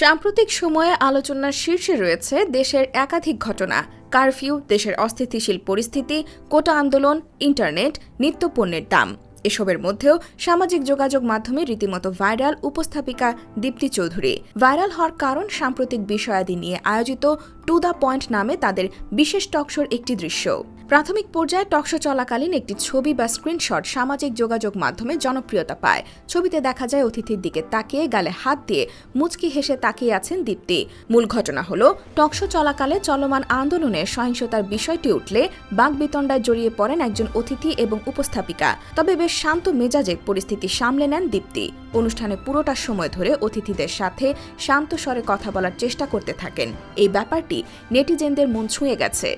সাম্প্রতিক সময়ে আলোচনার শীর্ষে রয়েছে দেশের একাধিক ঘটনা, কারফিউ, দেশের অস্থিতিশীল পরিস্থিতি, কোটা আন্দোলন, ইন্টারনেট, নিত্যপণ্যের দাম। এসবের মধ্যেও সামাজিক যোগাযোগ মাধ্যমে রীতিমতো ভাইরাল উপস্থাপিকা দীপ্তি চৌধুরী। ভাইরাল হওয়ার কারণ সাম্প্রতিক বিষয়াদি নিয়ে আয়োজিত টু দ্য পয়েন্ট নামে তাদের বিশেষ টকশোর একটি দৃশ্য। প্রাথমিক পর্যায়ে টকশো চলাকালীন একটি ছবি বা স্ক্রিনশট সামাজিক যোগাযোগ মাধ্যমে জনপ্রিয়তা পায়। ছবিতে দেখা যায় অতিথির দিকে তাকিয়ে গালে হাত দিয়ে মুচকি হেসে তাকিয়ে আছেন দীপ্তি। মূল ঘটনা হলো টকশো চলাকালে চলমান আন্দোলনে সহিংসতার বিষয়টি উঠলে বাগবিতণ্ডায় জড়িয়ে পড়েন একজন অতিথি এবং উপস্থাপিকা। তবে বেশ শান্ত মেজাজে পরিস্থিতি সামলে নেন দীপ্তি। অনুষ্ঠানে পুরোটা সময় ধরে অতিথিদের সাথে শান্ত স্বরে কথা বলার চেষ্টা করতে থাকেন। এই ব্যাপারটি নেটিজেনদের মন ছুঁয়ে গেছে।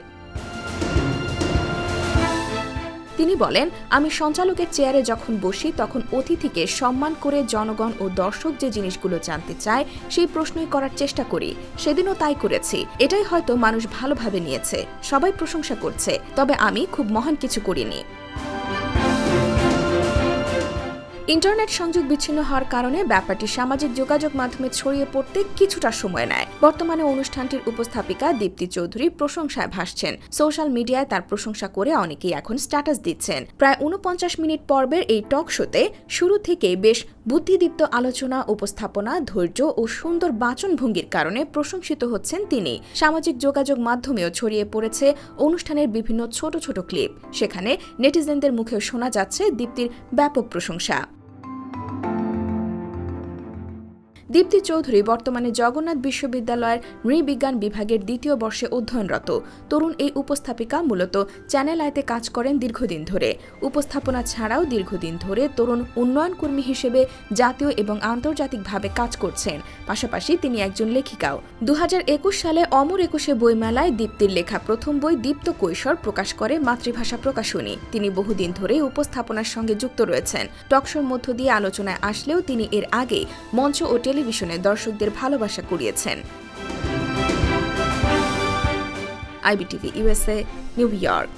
তিনি বলেন, আমি সঞ্চালকের চেয়ারে যখন বসি, তখন অতিথিকে সম্মান করে জনগণ ও দর্শক যে জিনিসগুলো জানতে চায়, সেই প্রশ্নই করার চেষ্টা করি। সেদিনও তাই করেছি। এটাই হয়তো মানুষ ভালোভাবে নিয়েছে। সবাই প্রশংসা করছে। তবে আমি খুব মহান কিছু করিনি। ইন্টারনেট সংযোগ বিচ্ছিন্ন হওয়ার কারণে ব্যাপারটি সামাজিক যোগাযোগ মাধ্যমে ছড়িয়ে পড়তে কিছুটা সময় নেয়। বর্তমানে অনুষ্ঠানটির উপস্থাপিকা দীপ্তি চৌধুরী প্রশংসায় ভাসছেন। সোশ্যাল মিডিয়ায় তার প্রশংসা করে অনেকেই এখন স্ট্যাটাস দিচ্ছেন। প্রায় উনপঞ্চাশ মিনিট পর্বের এই টক শোতে শুরু থেকেই বেশ বুদ্ধিদীপ্ত আলোচনা, উপস্থাপনা, ধৈর্য ও সুন্দর বাচনভঙ্গির কারণে প্রশংসিত হচ্ছেন তিনি। সামাজিক যোগাযোগ মাধ্যমেও ছড়িয়ে পড়েছে অনুষ্ঠানের বিভিন্ন ছোট ছোট ক্লিপ। সেখানে নেটিজেনদের মুখেও শোনা যাচ্ছে দীপ্তির ব্যাপক প্রশংসা। দীপ্তি চৌধুরী বর্তমানে জগন্নাথ বিশ্ববিদ্যালয়ের নৃবিজ্ঞান বিভাগের দ্বিতীয় বর্ষে অধ্যয়নরত। তরুণ এই উপস্থাপিকা মূলত চ্যানেল আইতে কাজ করেন দীর্ঘদিন ধরে। উপস্থাপনা ছাড়াও দীর্ঘদিন ধরে তরুণ উন্নয়ন কর্মী হিসেবে জাতীয় এবং আন্তর্জাতিকভাবে কাজ করছেন। পাশাপাশি তিনি একজন লেখিকাও। দুই হাজার একুশ সালে অমর একুশে বইমেলায় দীপ্তির লেখা প্রথম বই দীপ্ত কৈশোর প্রকাশ করে মাতৃভাষা প্রকাশনী। তিনি বহুদিন ধরে উপস্থাপনার সঙ্গে যুক্ত রয়েছেন। টকশোর মধ্য দিয়ে আলোচনায় আসলেও তিনি এর আগে মঞ্চ ও টেলিভিশনে দর্শকদের ভালোবাসা কুড়িয়েছেন। IBTV USA New York.